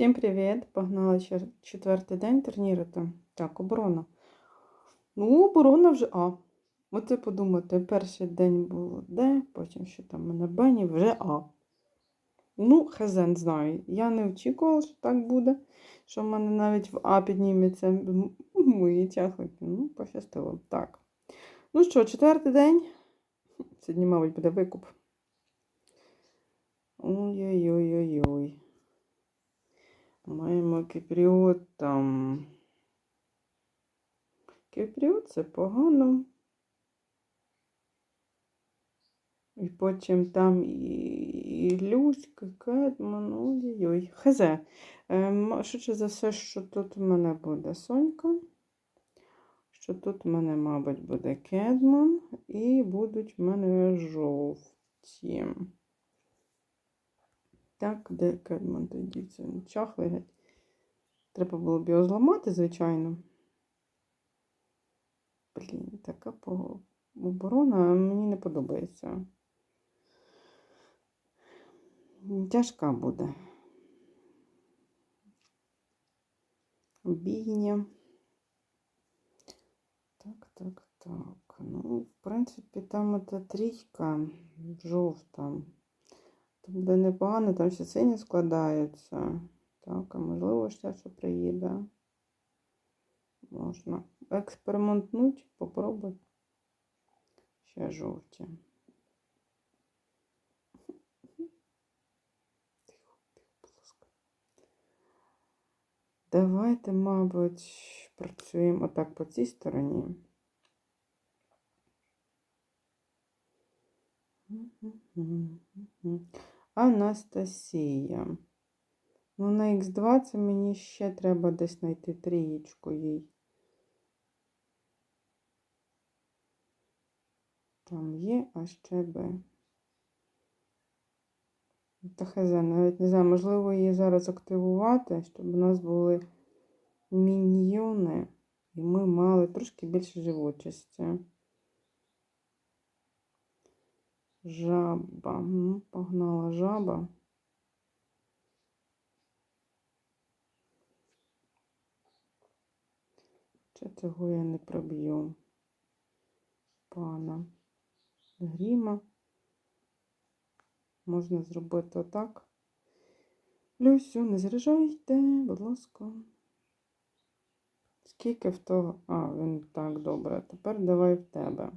Всім привіт! Погнали четвертий день турніру. там. Так, оборона. Ну, оборона вже А. Оце подумати, перший день було Д, потім що там мене Бені, вже А. Ну, не знаю. Я не очікувала, що так буде, що в мене навіть в А підніметься мої чахлики. Ну, пощастило. Так. Ну що, четвертий день. Сьогодні, мабуть, буде викуп. Ой-ой-ой-ой-ой. Маємо кіпріот там. Кіпріот це погано. І потім там і, Люська, Кедман, ой-ой-ой. Хз. Ем, швидше за все, що тут у мене буде Сонька. Що тут у мене, мабуть, буде Кедман. І будуть в мене жовті. Так, де Кедман тоді? Чахлий геть. Треба було б його зламати, звичайно. Блін, така оборона мені не подобається. Тяжка буде. Бійня. Так, так, так. Ну, в принципі, там та трійка жовта. Буде непогано, там ще сині складаються. Так, а можливо, ще що приїде. Можна експериментнуть, попробуй. Ще жовті. Давайте, мабуть, працюємо отак по цій стороні. Анастасія. Ну, на Х2 це мені ще треба десь знайти трієчку їй. Там є, а ще Б. Та хз, навіть не знаю, можливо, її зараз активувати, щоб у нас були міньйони, і ми мали трошки більше живучості. Жаба. Ну, погнала жаба. Чи цього я не проб'ю? Пана Гріма. Можна зробити отак. Люсю, не заряджайте, будь ласка. Скільки в того? А, він так добре. Тепер давай в тебе.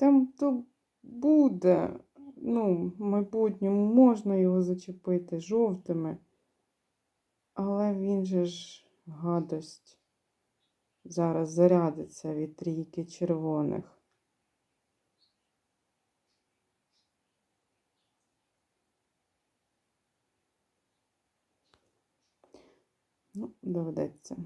Там то буде, ну, в майбутньому можна його зачепити жовтими, але він же ж гадость зараз зарядиться від трійки червоних. Ну, доведеться.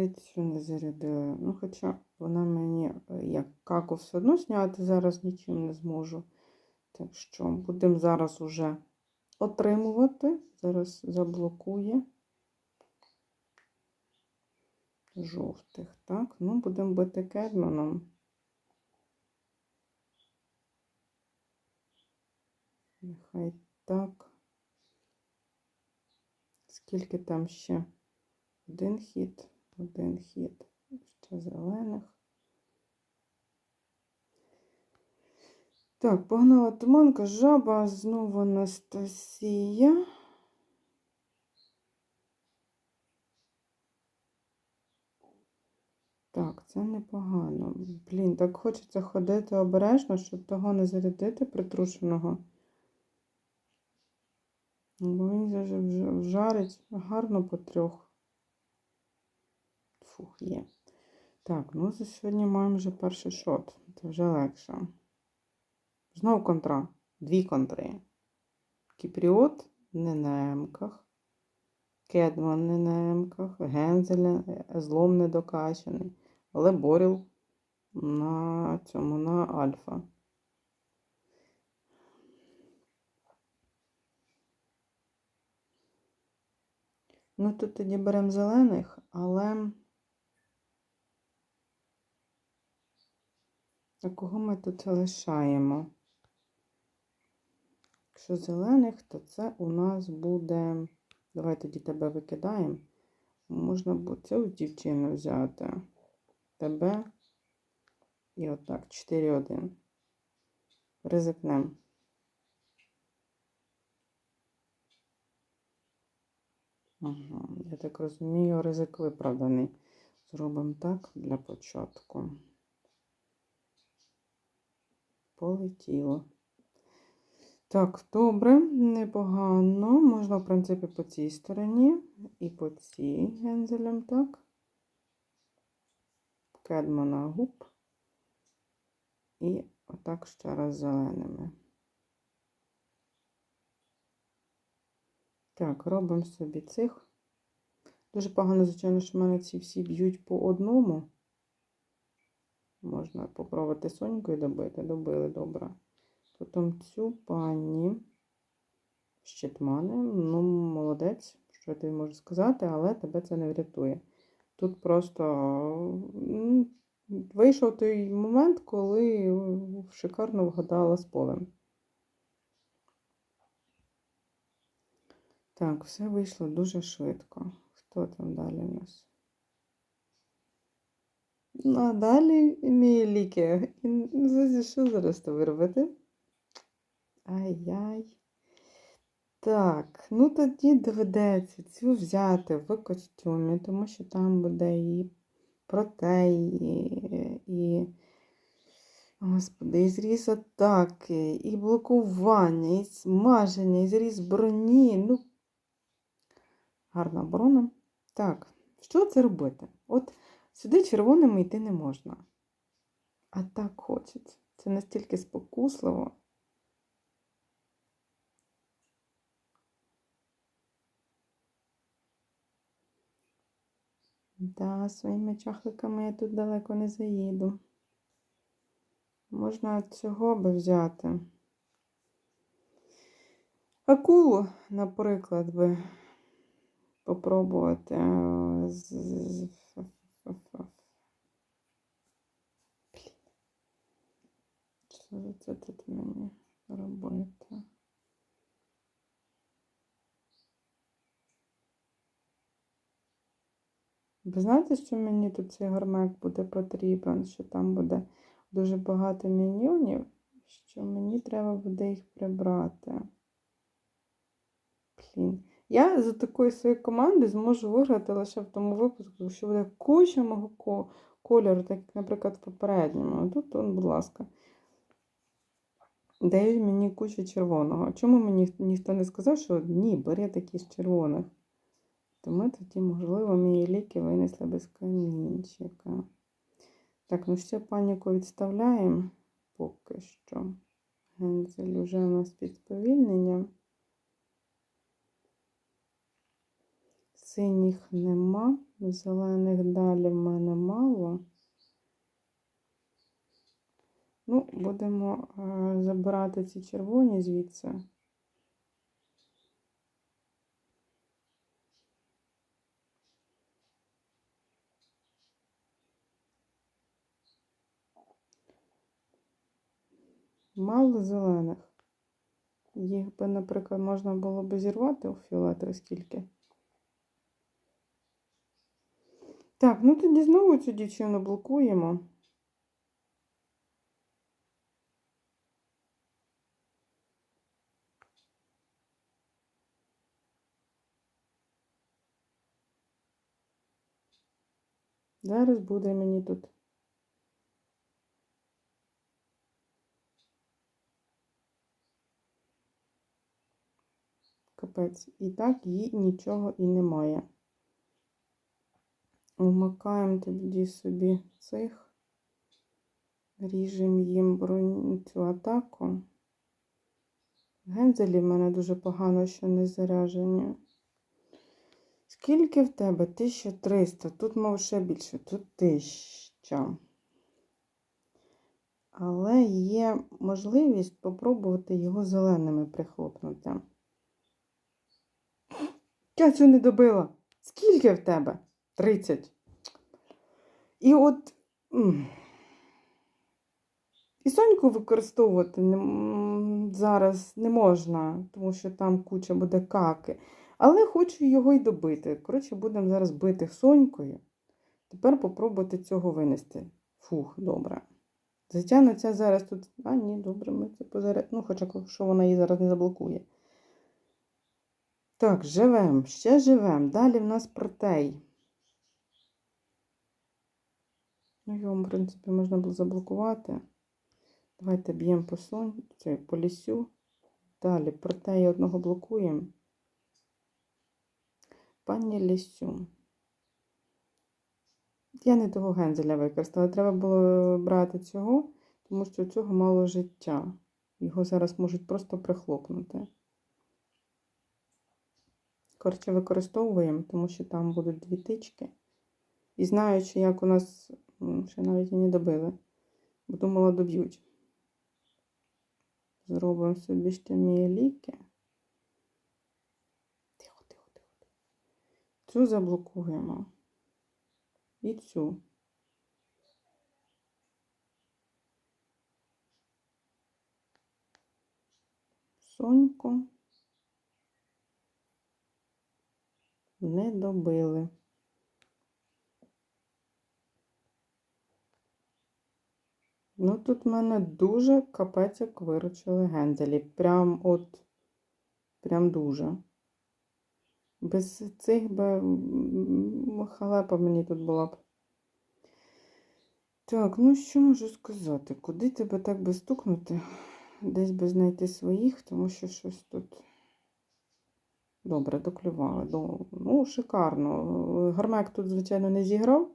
Навіть цю не зарядила. Ну, хоча вона мені е, як каку все одно зняти зараз нічим не зможу. Так що будемо зараз уже отримувати. Зараз заблокує жовтих. Так, ну будемо бити кедманом. Нехай так. Скільки там ще? Один хід, один хід. Ще зелених. Так, погнала туманка, жаба, знову Анастасія. Так, це непогано. Блін, так хочеться ходити обережно, щоб того не зарядити притрушеного. Бо він же ж вжарить гарно по трьох. Фух, є. Так, ну за сьогодні маємо вже перший шот. Це вже легше. Знову контра. Дві контри. Кіпріот не на емках. Кедман не на емках. Гензеля, е, злом недокачаний. Але Боріл на цьому, на альфа. Ну, тут тоді беремо зелених, але. А кого ми тут лишаємо? Якщо зелених, то це у нас буде. Давай тоді тебе викидаємо. Можна буде цю дівчину взяти. Тебе. І отак. 4-1. Ризикнемо. Ага, я так розумію, ризик виправданий. Зробимо так для початку. Полетіло. Так, добре, непогано. Можна, в принципі, по цій стороні і по цій гензелем, так. Кедмана губ. І отак ще раз зеленими. Так, робимо собі цих. Дуже погано, звичайно, що в мене ці всі б'ють по одному. Можна попробувати сонькою добити. Добили, добре. Потім цю пані щитмани. Ну, молодець, що я тобі можу сказати, але тебе це не врятує. Тут просто вийшов той момент, коли шикарно вгадала з полем. Так, все вийшло дуже швидко. Хто там далі у нас? Ну, а далі мій ліки. І Що зараз тобі робити? Ай-яй. Так, ну тоді доведеться цю взяти в костюмі, тому що там буде і протей, і, і Господи, і зріз атаки, і блокування, і смаження, і зріз броні. Ну, гарна оборона. Так, що це робити? От сюди червоними йти не можна. А так хочеться. Це настільки спокусливо. Да, своїми чахликами я тут далеко не заїду. Можна цього би взяти. Акулу, наприклад, би попробувати. е, з- Блін. Що ж це тут мені робити? Ви знаєте, що мені тут цей гармек буде потрібен, що там буде дуже багато міньйонів, що мені треба буде їх прибрати. Блін. Я за такою своєю командою зможу виграти лише в тому випадку, якщо буде куча мого кольору, так як, наприклад, в попередньому. Тут, он, будь ласка, дають мені кучу червоного. Чому мені ніхто не сказав, що ні, бери такі з червоних? То ми тоді, можливо, мої ліки винесли без камінчика. Так, ну ще паніку відставляємо поки що. Гензель уже у нас під сповільненням. Синіх нема, зелених далі в мене мало. Ну, будемо е, забирати ці червоні звідси. Мало зелених. Їх би, наприклад, можна було б зірвати у фіолетові скільки. Так, ну тоді знову цю дівчину блокуємо. Зараз буде мені тут. Капець. І так їй нічого і немає. Вмикаємо тоді собі цих. Ріжемо їм броню цю атаку. Гензелі в мене дуже погано, що не заряжені. Скільки в тебе? 1300. Тут, мов, ще більше. Тут 1000. Але є можливість спробувати його зеленими прихлопнути. Я цю не добила. Скільки в тебе? 30. І от. І соньку використовувати зараз не можна, тому що там куча буде каки. Але хочу його й добити. Коротше, будемо зараз бити сонькою. Тепер попробувати цього винести. Фух, добре. Затягнеться зараз тут. А, ні, добре, ми це позаряд. Ну, хоча якщо вона її зараз не заблокує. Так, живем, ще живем. Далі в нас протей. Його, в принципі, можна було заблокувати. Давайте б'ємо по сон, по лісю. Далі протей одного блокуємо. Пані лісю. Я не того гензеля використала. Треба було брати цього, тому що у цього мало життя. Його зараз можуть просто прихлопнути. Коротше, використовуємо, тому що там будуть дві тички. І знаючи, як у нас ще навіть і не добили, бо думала, доб'ють. Зробимо собі ще ліки. Тихо, тихо, тихо. тихо. Цю заблокуємо. І цю. Соньку не добили. Ну, тут в мене дуже капець як виручили генделі. Прям от, прям дуже. Без цих би халепа мені тут була б. Так, ну що можу сказати? Куди тебе так би стукнути? Десь би знайти своїх, тому що щось тут добре доклювали. Ну, шикарно. Гармек тут, звичайно, не зіграв.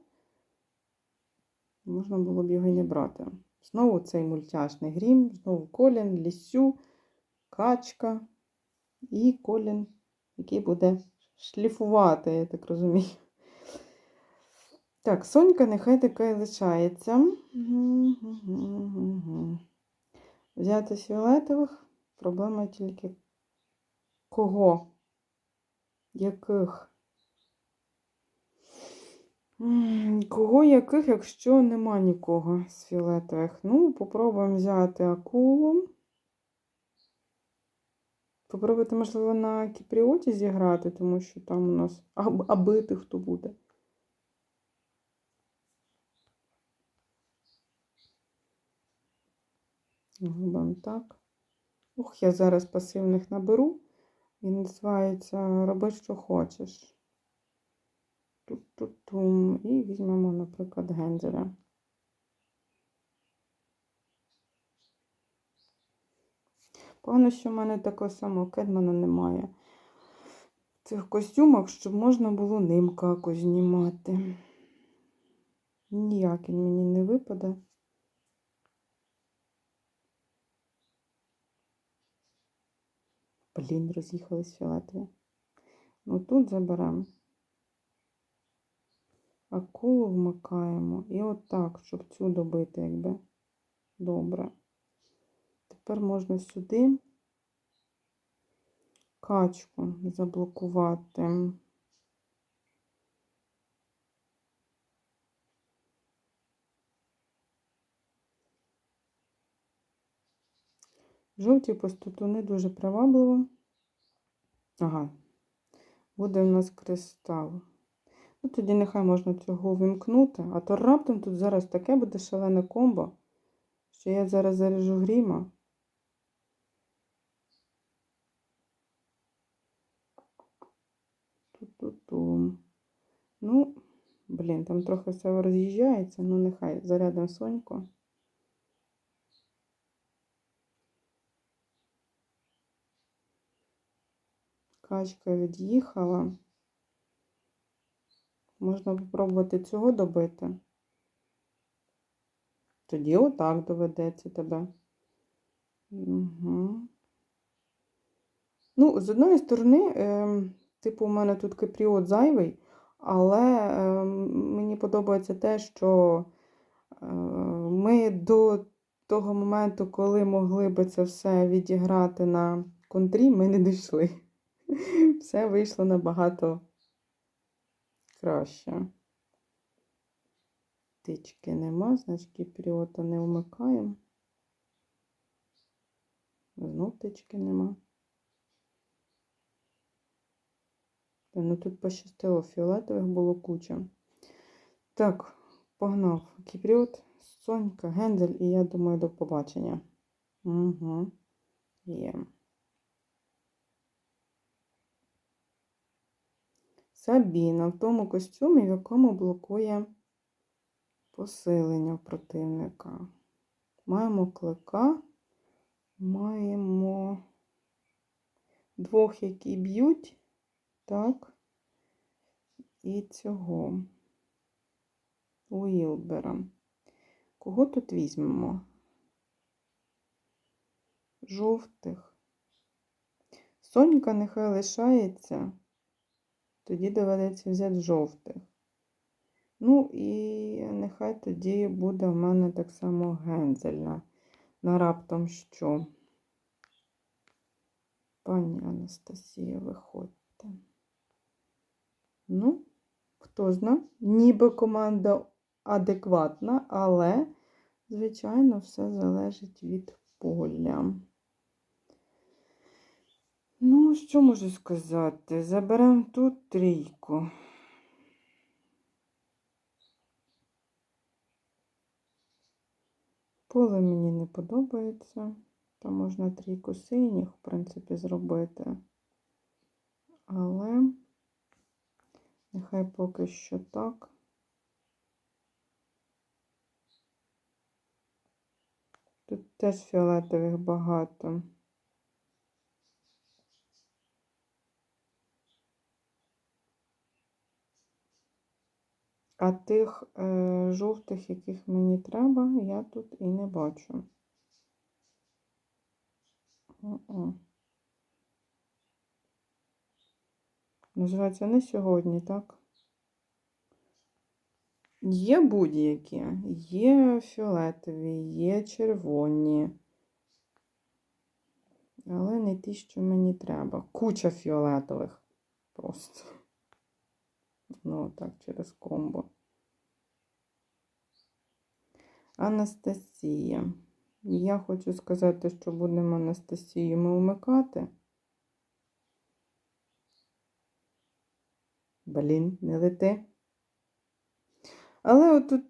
Можна було б його й не брати. Знову цей мультяшний грім, знову Колін, Лісю, Качка і Колін, який буде шліфувати, я так розумію. Так, Сонька нехай така і лишається. Взяти з фіолетових. Проблема тільки кого? Яких? Кого яких, якщо нема нікого з фіолетових? Ну, попробуємо взяти акулу. Попробувати, можливо, на Кіпріоті зіграти, тому що там у нас а, а хто буде. Робимо так. Ух, я зараз пасивних наберу. Він називається Роби, що хочеш. Тут-тут-тум. І візьмемо, наприклад, гензеля. Погано, що в мене такого самого кедмана немає. В цих костюмах, щоб можна було ним каку знімати. Ніяк він мені не випаде. Блін, роз'їхались фіолетові. Ну тут заберемо. Акулу вмикаємо. І отак, щоб цю добити, якби. Добре. Тепер можна сюди качку заблокувати. Жовті пустотуни дуже привабливо. Ага, буде у нас кристал. Ну, тоді нехай можна цього вимкнути, а то раптом тут зараз таке буде шалене комбо, що я зараз заряжу гріма. Ту-ту-ту. Ну, блін, там трохи все роз'їжджається, ну нехай зарядимо соньку. Качка від'їхала. Можна спробувати цього добити. Тоді отак доведеться тебе. Угу. Ну, з одної сторони, е, типу, у мене тут кипріот зайвий, але е, мені подобається те, що е, ми до того моменту, коли могли би це все відіграти на контрі, ми не дійшли. Все вийшло набагато краще. Тички нема, значить кіпріота не вмикаємо. Знов тички нема. Та, ну тут пощастило, фіолетових було куча. Так, погнав. Кіпріот, Сонька, Гендель, і я думаю, до побачення. Угу. Є. Сабіна в тому костюмі, в якому блокує посилення противника. Маємо клика, маємо двох, які б'ють, так, і цього Уілбера. Кого тут візьмемо? Жовтих. Сонька нехай лишається, тоді доведеться взяти жовтих. Ну і нехай тоді буде в мене так само гензельна. На раптом що? Пані Анастасія, виходьте. Ну, хто зна, ніби команда адекватна, але, звичайно, все залежить від поля. Що можу сказати? Заберемо тут трійку. Поле мені не подобається. Там можна трійку синіх, в принципі, зробити. Але нехай поки що так. Тут теж фіолетових багато. А тих е, жовтих, яких мені треба, я тут і не бачу. О-о. Називається не сьогодні, так? Є будь-які, є фіолетові, є червоні. Але не ті, що мені треба. Куча фіолетових. Просто. Ну, так, через комбо. Анастасія. Я хочу сказати, що будемо Анастасію ми вмикати. Блін, не лети. Але отут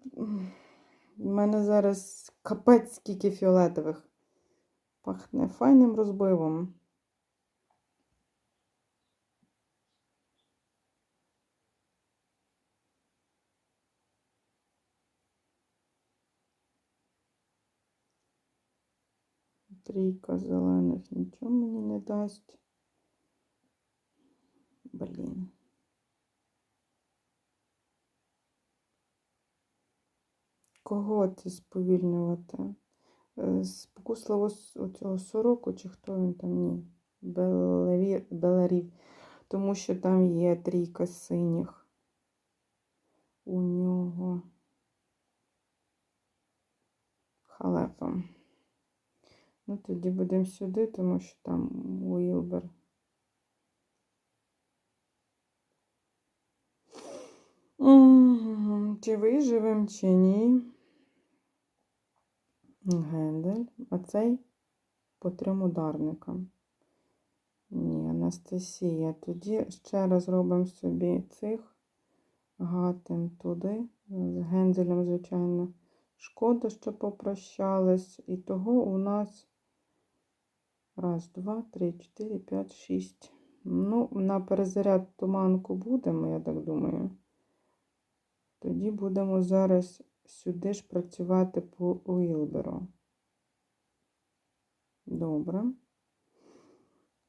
в мене зараз капець скільки фіолетових. Пахне файним розбивом. Трійка зелених нічого мені не дасть. Блін. Кого це сповільнювати? Спокусливо цього сороку, чи хто він там? Ні. Белеві... Беларів. Тому що там є трійка синіх. У нього халепа. Ну, тоді будемо сюди, тому що там Уілбер. Чи виживем, чи ні? Гендель. А цей по трьом ударникам. Ні, Анастасія. Тоді ще раз робимо собі цих, гатим туди. З генделем, звичайно, шкода, що попрощались. І того у нас раз, два, три, чотири, п'ять, шість. Ну, на перезаряд туманку будемо, я так думаю. Тоді будемо зараз сюди ж працювати по Уілберу. Добре.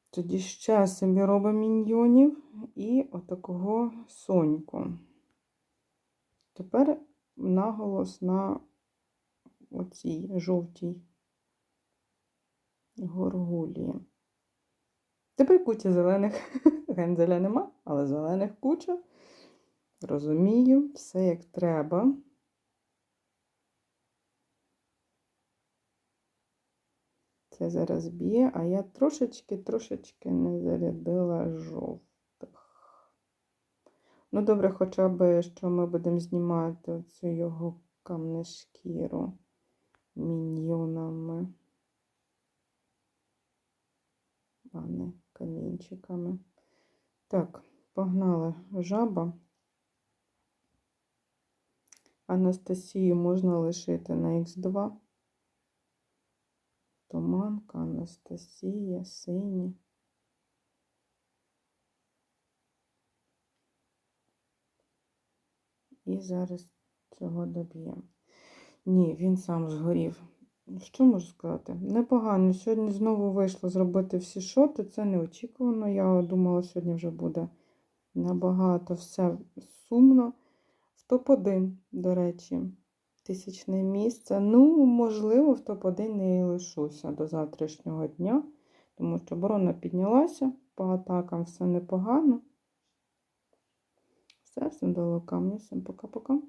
Тоді ще собі робимо міньйонів і отакого соньку. Тепер наголос на оцій жовтій горгулії. Тепер куча зелених. Гензеля нема, але зелених куча. Розумію, все як треба. Це зараз б'є, а я трошечки-трошечки не зарядила жовтих. Ну, добре, хоча б, що ми будемо знімати цю його камнешкіру міньйонами, а не камінчиками. Так, погнали жаба. Анастасію можна лишити на Х2. Туманка, Анастасія, сині. І зараз цього доб'ємо. Ні, він сам згорів. Що можу сказати? Непогано. Сьогодні знову вийшло зробити всі шоти. Це неочікувано. Я думала, сьогодні вже буде набагато все сумно. В топ-1, до речі, тисячне місце. Ну, можливо, в топ-1 не лишуся до завтрашнього дня, тому що оборона піднялася, по атакам все непогано. Все, всім до камня, всім пока-пока.